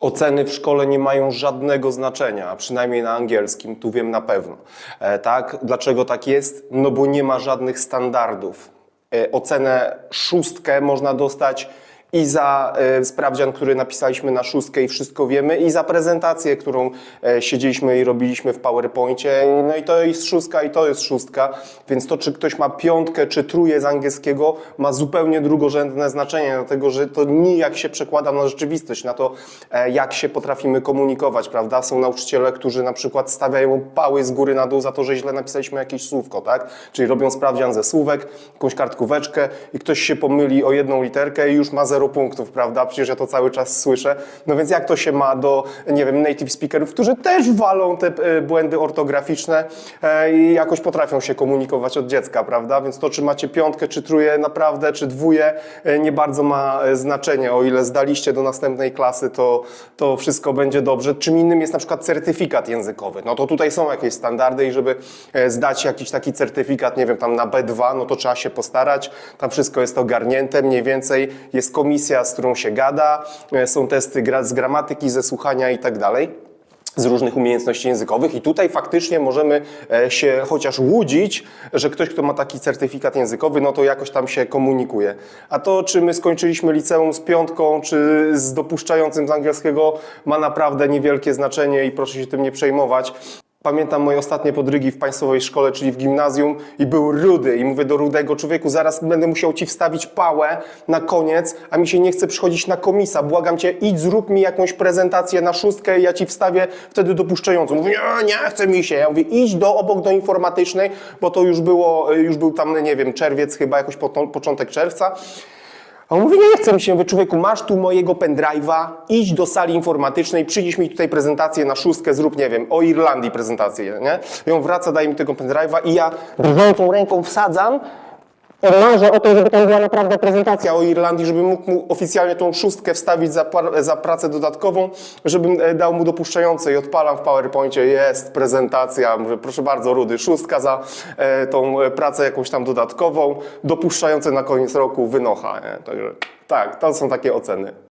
Oceny w szkole nie mają żadnego znaczenia, a przynajmniej na angielskim, tu wiem na pewno. E, tak? Dlaczego tak jest? No bo nie ma żadnych standardów. E, ocenę szóstkę można dostać i za e, sprawdzian, który napisaliśmy na szóstkę i wszystko wiemy, i za prezentację, którą e, siedzieliśmy i robiliśmy w PowerPoincie. No i to jest szóstka, i to jest szóstka. Więc to, czy ktoś ma piątkę, czy trójkę z angielskiego, ma zupełnie drugorzędne znaczenie, dlatego że to nijak się przekłada na rzeczywistość, na to, e, jak się potrafimy komunikować, prawda? Są nauczyciele, którzy na przykład stawiają pały z góry na dół za to, że źle napisaliśmy jakieś słówko, tak? Czyli robią sprawdzian ze słówek, jakąś kartkóweczkę i ktoś się pomyli o jedną literkę i już ma zero punktów, prawda? Przecież ja to cały czas słyszę. No więc jak to się ma do, nie wiem, native speakerów, którzy też walą te e, błędy ortograficzne e, i jakoś potrafią się komunikować od dziecka, prawda? Więc to, czy macie piątkę, czy tróję naprawdę, czy dwóje, e, nie bardzo ma znaczenie. O ile zdaliście do następnej klasy, to, to wszystko będzie dobrze. Czym innym jest na przykład certyfikat językowy. No to tutaj są jakieś standardy i żeby zdać jakiś taki certyfikat, nie wiem, tam na B2, no to trzeba się postarać. Tam wszystko jest ogarnięte mniej więcej. Jest komisja, z którą się gada, e, są testy z gramatyki, ze słuchania i tak dalej z różnych umiejętności językowych i tutaj faktycznie możemy e, się chociaż łudzić, że ktoś, kto ma taki certyfikat językowy, no to jakoś tam się komunikuje. A to, czy my skończyliśmy liceum z piątką, czy z dopuszczającym z angielskiego, ma naprawdę niewielkie znaczenie i proszę się tym nie przejmować. Pamiętam moje ostatnie podrygi w państwowej szkole, czyli w gimnazjum i był rudy i mówię do rudego człowieku, zaraz będę musiał ci wstawić pałę na koniec, a mi się nie chce przychodzić na komisa, błagam cię, idź zrób mi jakąś prezentację na szóstkę i ja ci wstawię wtedy dopuszczającą. Mówi, nie, nie chce mi się. Ja mówię, idź do obok do informatycznej, bo to już było, już był tam, nie wiem, czerwiec chyba, jakoś po, początek czerwca. A on mówi, nie chce mi się, mówię, człowieku, masz tu mojego pendrive'a, idź do sali informatycznej, przynieś mi tutaj prezentację na szóstkę, zrób, nie wiem, o Irlandii prezentację, nie? I on wraca, daje mi tego pendrive'a i ja drżącą ręką wsadzam, marzę o tym, żeby tam była naprawdę prezentacja o Irlandii, żebym mógł mu oficjalnie tą szóstkę wstawić za, za pracę dodatkową, żebym e, dał mu dopuszczające i odpalam w PowerPoincie, jest prezentacja, mówię, proszę bardzo, Rudy, szóstka za e, tą e, pracę jakąś tam dodatkową, dopuszczające na koniec roku wynocha, nie? Także tak, to są takie oceny.